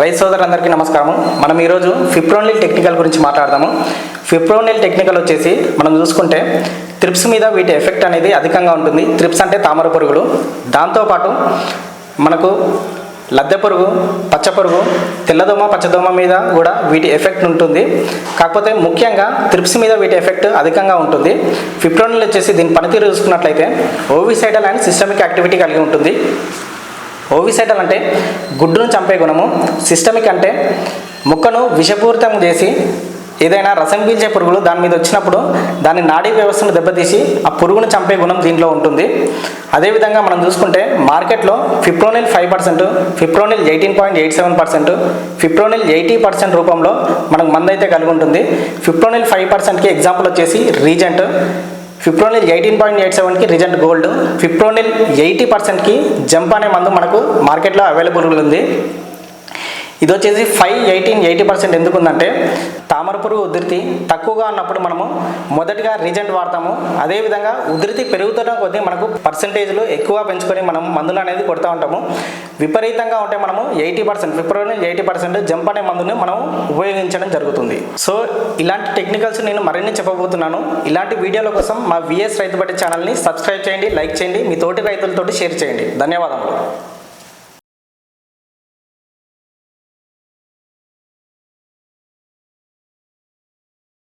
రైతు సోదరులందరికీ నమస్కారం మనం ఈరోజు ఫిప్రోనిల్ టెక్నికల్ గురించి మాట్లాడదాము. ఫిప్రోనిల్ టెక్నికల్ వచ్చేసి మనం చూసుకుంటే త్రిప్స్ మీద వీటి ఎఫెక్ట్ అనేది అధికంగా ఉంటుంది. త్రిప్స్ అంటే తామర పురుగులు. దాంతోపాటు మనకు లద్దె పురుగు పచ్చ పురుగు తెల్లదోమ పచ్చదోమ మీద కూడా వీటి ఎఫెక్ట్ ఉంటుంది. కాకపోతే ముఖ్యంగా త్రిప్స్ మీద వీటి ఎఫెక్ట్ అధికంగా ఉంటుంది. ఫిప్రోనిల్ వచ్చేసి దీని పనితీరు చూసుకున్నట్లయితే ఓవిసైడల్ అండ్ సిస్టమిక్ యాక్టివిటీ కలిగి ఉంటుంది. ఓవిసైటల్ అంటే గుడ్డును చంపే గుణము సిస్టమిక్ అంటే ముక్కను విషపూరితం చేసి ఏదైనా రసం పీల్చే పురుగులు దాని మీద వచ్చినప్పుడు దాని నాడీ వ్యవస్థను దెబ్బతీసి ఆ పురుగును చంపే గుణం దీంట్లో ఉంటుంది. అదేవిధంగా మనం చూసుకుంటే మార్కెట్లో fipronil five percent fipronil eighteen point eight seven percent fipronil eighty percent రూపంలో మనకు మందైతే కలిగి ఉంటుంది. ఫిప్రోనిల్ ఫైవ్ పర్సెంట్కి ఎగ్జాంపుల్ వచ్చేసి Regent. Fipronil eighteen point eight సెవెన్కి రిజెంట్ గోల్డ్. ఫిప్రోనిల్ ఎయిటీ పర్సెంట్కి జంప్ అనే మందు మనకు మార్కెట్లో అవైలబుల్ ఉంది. ఇది వచ్చేసి ఫైవ్ ఎయిటీన్ ఎయిటీ పర్సెంట్ ఎందుకు ఉందంటే తామర పురుగు ఉధృతి తక్కువగా ఉన్నప్పుడు మనము మొదటిగా రీజెంట్ వాడతాము. అదేవిధంగా ఉధృతి పెరుగుతున్న కొద్దీ మనకు పర్సంటేజ్లు ఎక్కువ పెంచుకొని మనం మందులు అనేది కొడుతూ ఉంటాము. విపరీతంగా ఉంటే మనము ఎయిటీ పర్సెంట్ ఫిబ్రవరి ఎయిటీ పర్సెంట్ జంప్ అనే మందుని మనం ఉపయోగించడం జరుగుతుంది. సో ఇలాంటి టెక్నికల్స్ నేను మరిన్ని చెప్పబోతున్నాను. ఇలాంటి వీడియోల కోసం మా విఎస్ రైతు బట్టి ఛానల్ని సబ్స్క్రైబ్ చేయండి లైక్ చేయండి మీ తోటి రైతులతోటి షేర్ చేయండి. ధన్యవాదములు.